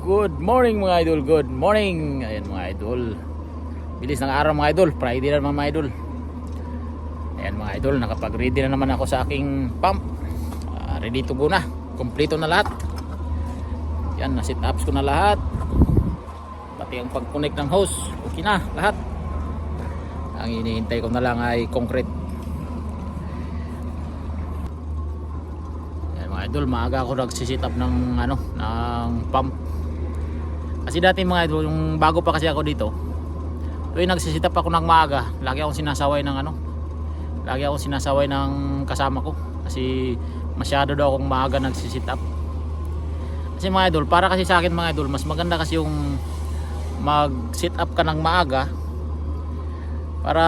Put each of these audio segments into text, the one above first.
Good morning mga idol, good morning. Ayan mga idol. Bilis ng araw mga idol, Friday na naman mga idol. Ayan mga idol, nakapag ready na naman ako sa aking pump. Ah, Ready to go na, kompleto na lahat. Yan, na-set ups ko na lahat. Pati ang pag-connect ng hose, okay na lahat. Ang hinihintay ko na lang ay concrete. Ayan mga idol, maaga ako nagsisit up ng ano, ng pump kasi dati mga idol, yung bago pa kasi ako dito, tuwing nagsisitap ako ng maaga, lagi akong sinasaway ng ano, lagi akong sinasaway ng kasama ko. Kasi masyado daw akong maaga nagsisitap. Kasi mga idol, para kasi sa akin mga idol, mas maganda kasi yung mag-sit up ka ng maaga para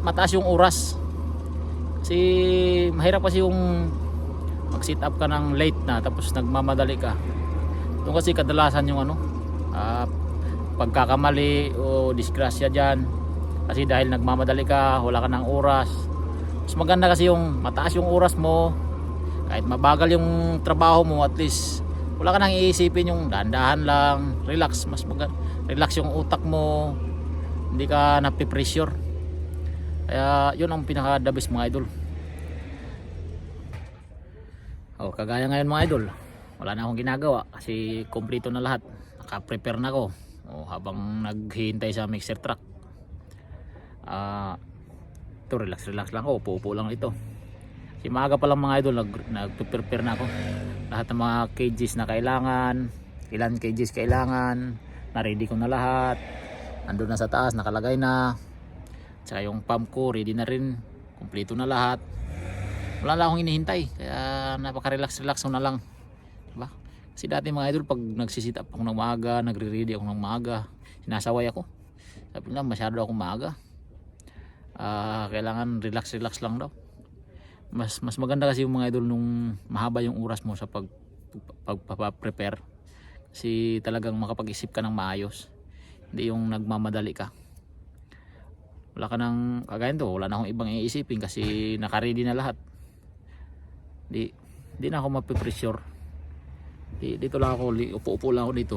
mataas yung oras. Kasi mahirap kasi yung mag-sit up ka ng late na tapos nagmamadali ka. Doon kasi kadalasan yung ano, ah, pagkakamali o disgrasya dyan. Kasi dahil nagmamadali ka wala ka ng oras. Mas maganda kasi yung mataas yung oras mo. Kahit mabagal yung trabaho mo at least wala ka nang iisipin yung dahan-dahan lang. Relax mas maganda relax yung utak mo. Hindi ka napipressure. Kaya yun ang pinaka the best mga idol. Oh, kagaya ngayon mga idol wala na akong ginagawa kasi kompleto na lahat. Naka-prepare na ako. O, habang naghihintay sa mixer truck. Ah ito relax relax lang ako. Upo-upo lang ito. Kasi maaga pa lang mga idol nag, nag-prepare na ako. Lahat ng mga cages na kailangan ilan cages kailangan na-ready ko na lahat. Nandun na sa taas nakalagay na. Tsaka yung pump ko ready na rin. Kompleto na lahat. Wala lang akong inihintay kaya napaka-relax relax ko na lang diba? Kasi dati mga idol, pag nagsisit up ako ng maaga, nagre-ready ako ng maaga, sinasaway ako. Sabi nila, masyado akong maaga. Ah, kailangan relax-relax lang daw. Mas mas maganda kasi yung mga idol nung mahaba yung oras mo sa pag pagpapa-prepare. Kasi talagang makapag-isip ka ng maayos. Hindi yung nagmamadali ka. Wala ka nang kagaya to, wala na akong ibang iisipin kasi naka-ready na lahat. Di, di na ako mapipressure dito lang ako, upo-upo lang ako dito.